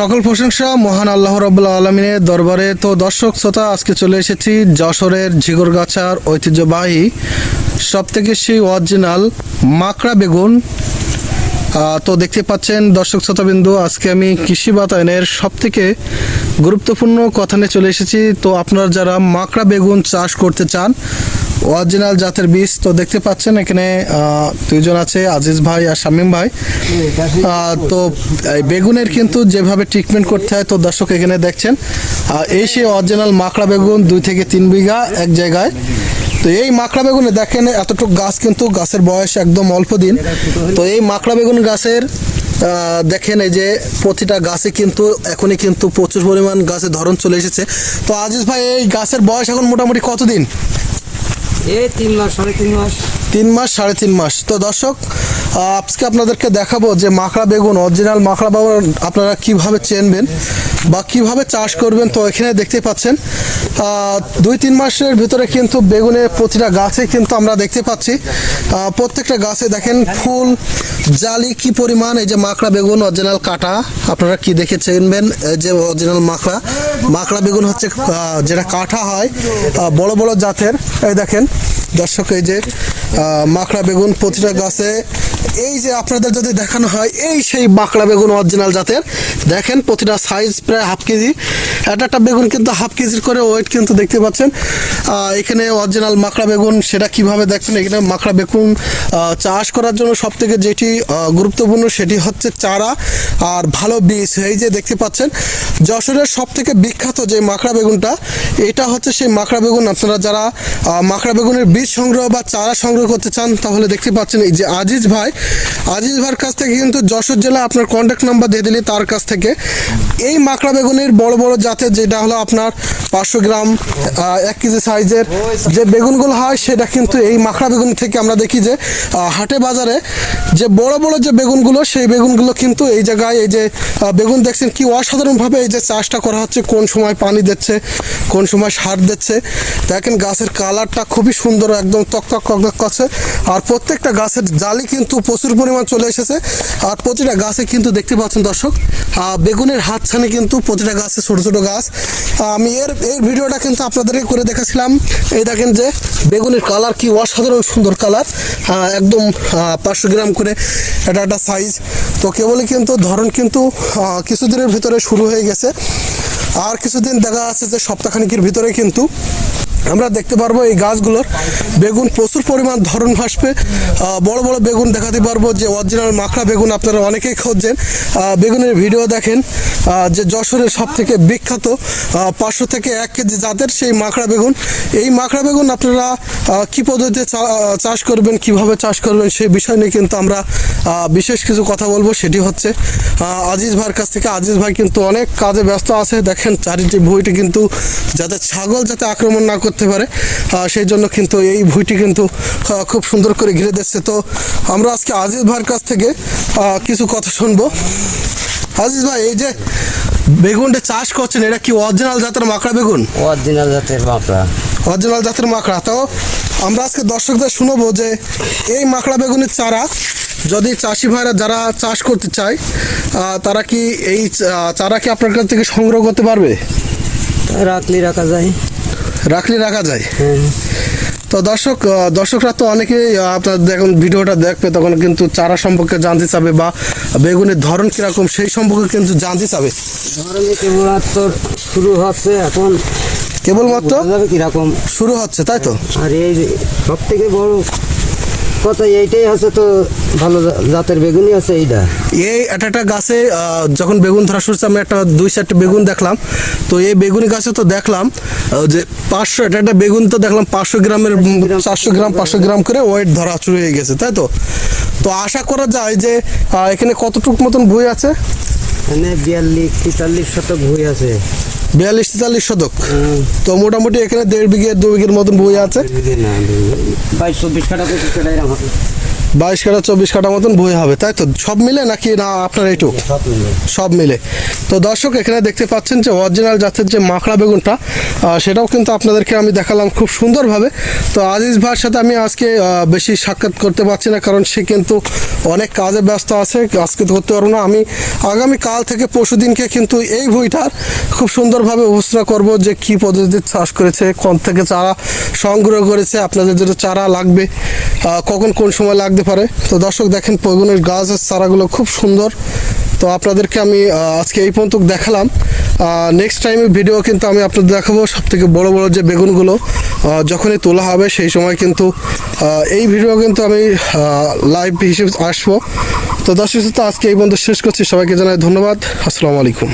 সকল প্রশংসা মহান আল্লাহ রবুল্লা আলমিনের দরবারে। তো দর্শক, শ্রোতা, আজকে চলে এসেছি যশোরের ঝিগরগাছার ঐতিহ্যবাহী সব থেকে সেই অরিজিনাল মাকড়া বেগুন। তো দেখতে পাচ্ছেন দর্শক, শ্রোতাবিন্দু, আজকে আমি কৃষি বাতায়নের সব থেকে গুরুত্বপূর্ণ কথা নিয়ে চলে এসেছি। তো আপনারা যারা মাকড়া বেগুন চাষ করতে চান অরিজিনাল জাতের বীজ তো দেখতে পাচ্ছেন, এখানে দুইজন আছে, আজিজ ভাই আর শামীম ভাই। তো বেগুনের কিন্তু যেভাবে ট্রিটমেন্ট করতে হয়, তো দর্শক এখানে দেখছেন এই সেই অরিজিনাল মাকড়া বেগুন দুই থেকে তিন বিঘা এক জায়গায়। তো এই মাকড়া বেগুনে দেখেন, এতটুকু গাছ কিন্তু গাছের বয়স একদম অল্প দিন। তো এই মাকড়া বেগুন গাছের দেখেন এই যে প্রতিটা গাছে কিন্তু, এখনই কিন্তু প্রচুর পরিমাণ গাছের ধরন চলে এসেছে। তো আজিজ ভাই, এই গাছের বয়স এখন মোটামুটি কতদিন? এই তিন মাস, সাড়ে তিন মাস। তিন মাস, সাড়ে তিন মাস। তো দর্শক আজকে আপনাদেরকে দেখাবো যে মাখড়া বেগুন অরিজিনাল মাখড়া বেগুন আপনারা কীভাবে চেনবেন বা কীভাবে চাষ করবেন, তো এখানে দেখতে পাচ্ছেন। দুই তিন মাসের ভিতরে কিন্তু বেগুনের প্রতিটা গাছে কিন্তু আমরা দেখতে পাচ্ছি। প্রত্যেকটা গাছে দেখেন ফুল, জালি কি পরিমাণ, এই যে মাকড়া বেগুন অরিজিনাল কাটা। আপনারা কি দেখে চিনবেন এই যে অরিজিনাল মাকড়া? মাকড়া বেগুন হচ্ছে যেটা কাটা হয় বড় বড় জাতের। এই দেখেন, দর্শক, এই যে মাকড়া বেগুন প্রতিটা গাছে। এই যে আপনাদের যদি দেখানো হয়, এই সেই মাকড়া বেগুন অরিজিনাল জাতের। দেখেন প্রতিটা সাইজ প্রায় হাফ কেজি। একটা একটা বেগুন কিন্তু হাফ কেজির করে ওয়েট কিন্তু দেখতে পাচ্ছেন। এখানে অরিজিনাল মাকড়া বেগুন, সেটা কীভাবে দেখবেন? এখানে মাকড়া বেগুন চাষ করার জন্য সব থেকে যেটি গুরুত্বপূর্ণ সেটি হচ্ছে চারা আর ভালো বীজ। এই যে দেখতে পাচ্ছেন, যশোরের সব থেকে বিখ্যাত যে মাকড়া বেগুনটা, এটা হচ্ছে সেই মাকড়া বেগুন। আপনারা যারা মাকড়া বেগুনের বীজ সংগ্রহ বা চারা সংগ্রহ করতে চান, তাহলে দেখতে পাচ্ছেন এই যে আজিজ ভাই। আজিজ ভাইয়ের কাছ থেকে কিন্তু যশোর জেলা আপনার কন্ট্যাক্ট নাম্বার দিয়ে দিলে তার কাছ থেকে। এই মাকড়া বেগুনের বড় বড় জাতের যেটা হলো আপনার পাঁচশো গ্রাম এক কেজি সাইজের যে বেগুনগুলো হয়, সেটা কিন্তু এই মাকড়া বেগুন থেকে আমরা দেখি যে হাটে বাজারে যে বড় বড় যে বেগুনগুলো, সেই বেগুনগুলো কিন্তু এই জায়গায় এই যে বেগুন দেখছেন কি অসাধারণভাবে এই যে চাষটা করা হচ্ছে, কোন সময় পানি দিচ্ছে, কোন সময় সার দিচ্ছে। দেখেন গাছের কালারটা খুবই সুন্দর, একদম তক তকতক তকতক করছে আর প্রত্যেকটা গাছের জালি কিন্তু প্রচুর পরিমাণ চলে এসেছে। আর প্রতিটা গাছে কিন্তু দেখতে পাচ্ছেন দর্শক বেগুনের হাতছানি কিন্তু প্রতিটা গাছে ছোট ছোট গাছ। আমি এর, এই ভিডিওটা কিন্তু আপনাদেরকে করে দেখাছিলাম। এই দেখেন যে বেগুনের কালার কি অসাধারণ সুন্দর কালার। একদম পাঁচশো গ্রাম করে এটা একটা সাইজ তো কেবলই কিন্তু ধরন কিন্তু কিছুদিনের ভিতরে শুরু হয়ে গেছে। আর কিছুদিন দেখা যাচ্ছে যে সপ্তাহখানিকের ভিতরে কিন্তু আমরা দেখতে পারব এই গাছগুলোর বেগুন প্রচুর পরিমাণ ধরন ভাসবে। বড় বড় বেগুন দেখাতে পারব যে অরিজিনাল মাখড়া বেগুন আপনারা অনেকেই খুঁজছেন বেগুনের ভিডিও দেখেন। যে যশোরের সব থেকে বিখ্যাত পাঁচশো থেকে এক কেজি জাতের সেই মাখড়া বেগুন। এই মাখড়া বেগুন আপনারা কি পদ্ধতিতে চাষ করবেন, কীভাবে চাষ করবেন, সেই বিষয় নিয়ে কিন্তু আমরা বিশেষ কিছু কথা বলব, সেটি হচ্ছে আজিজ ভাইয়ের কাছ থেকে। আজিজ ভাই কিন্তু অনেক কাজে ব্যস্ত আছে, দেখেন চারিটি ভুঁইটি কিন্তু যাতে ছাগল যাতে আক্রমণ না করতে পারে সেই জন্য কিন্তু এই ভুঁইটি কিন্তু খুব সুন্দর করে ঘিরে দিচ্ছে। তো আমরা আজকে আজিজ ভাইয়ের কাছ থেকে কিছু কথা শুনব। আজিজ ভাই, এই যে বেগুনটা চাষ করছেন, এটা কি অরিজিনাল জাতের মাকড়া বেগুন? অরিজিনাল জাতের মাকড়া। অরিজিনাল জাতের মাকড়া। তো আমরা আজকে দর্শকদের শুনব যে এই মাকড়া বেগুনের চারা যদি চাষি ভাইরা যারা চাষ করতে চায় তারা কি এই চারা কি আপনার কাছ থেকে সংগ্রহ করতে পারবে? রাখলি রাখা যায়। রাখলে রাখা যায়? হুম। তো দর্শক দর্শকরা তো অনেকেই আপনার দেখুন ভিডিওটা দেখবে তখন কিন্তু চারা সম্পর্কে জানতে চাবে বা বেগুনের ধরন কীরকম সেই সম্পর্কে কিন্তু জানতে চাবে। ধরেন শুরু হচ্ছে এখন কেবলমাত্র কীরকম। শুরু হচ্ছে তাই তো? আর এই সব থেকে বড় কথা এইটাই হচ্ছে তো ভালো জাতের বেগুনই আছে এইটা। এই একটা একটা গাছে যখন বেগুন ধরা শুরু আমি একটা দুই চারটে বেগুন দেখলাম। তো এই বেগুনি গাছে তো দেখলাম যে পাঁচশো একটা একটা বেগুন তো দেখলাম পাঁচশো গ্রামের চারশো গ্রাম পাঁচশো গ্রাম করে ওয়েট ধরা শুরু হয়ে গেছে তাই তো? তো আশা করা যায় যে এখানে কতটুক মতন বই আছে? এখানে বিয়াল্লিশ তেতাল্লিশ শতক ভুই আছে। বিয়াল্লিশ তেতাল্লিশ শতক। তো মোটামুটি এখানে দেড় বিঘে দু বিঘের মতন বই আছে। বাইশ চব্বিশ কাটা পঁচিশ কাটা এরকম বাইশ কাটা চব্বিশ কাটা মতন বই হবে তাই তো? সব মিলে নাকি না আপনার এইটুক সব মিলে। তো দর্শক এখানে দেখতে পাচ্ছেন যে অরিজিনাল জাতের যে মাখড়া বেগুনটা সেটাও কিন্তু আপনাদেরকে আমি দেখালাম খুব সুন্দরভাবে। তো আজিজ ভাইয়ের সাথে আমি আজকে বেশি সাক্ষাৎ করতে পারছি না কারণ সে কিন্তু অনেক কাজে ব্যস্ত আছে আজকে তো করতে পারব না। আমি আগামী কাল থেকে পরশু দিনকে কিন্তু এই বইটার খুব সুন্দরভাবে উপস্থাপনা করব যে কি পদ্ধতিতে চাষ করেছে কোন থেকে চারা সংগ্রহ করেছে আপনাদের যেটা চারা লাগবে কখন কোন সময় লাগতে পারে। তো দর্শক দেখেন বেগুনের গাছের চারাগুলো খুব সুন্দর। তো আপনাদেরকে আমি আজকে এই পর্যন্ত দেখালাম। নেক্সট টাইমে ভিডিও কিন্তু আমি আপনাদের দেখাবো সব থেকে বড় বড় যে বেগুনগুলো যখনই তোলা হবে সেই সময় কিন্তু এই ভিডিও কিন্তু আমি লাইভ হিসেবে আসব। তো দর্শক আজকে এই পর্যন্ত শেষ করছি। সবাইকে জানাই ধন্যবাদ। আসসালামু আলাইকুম।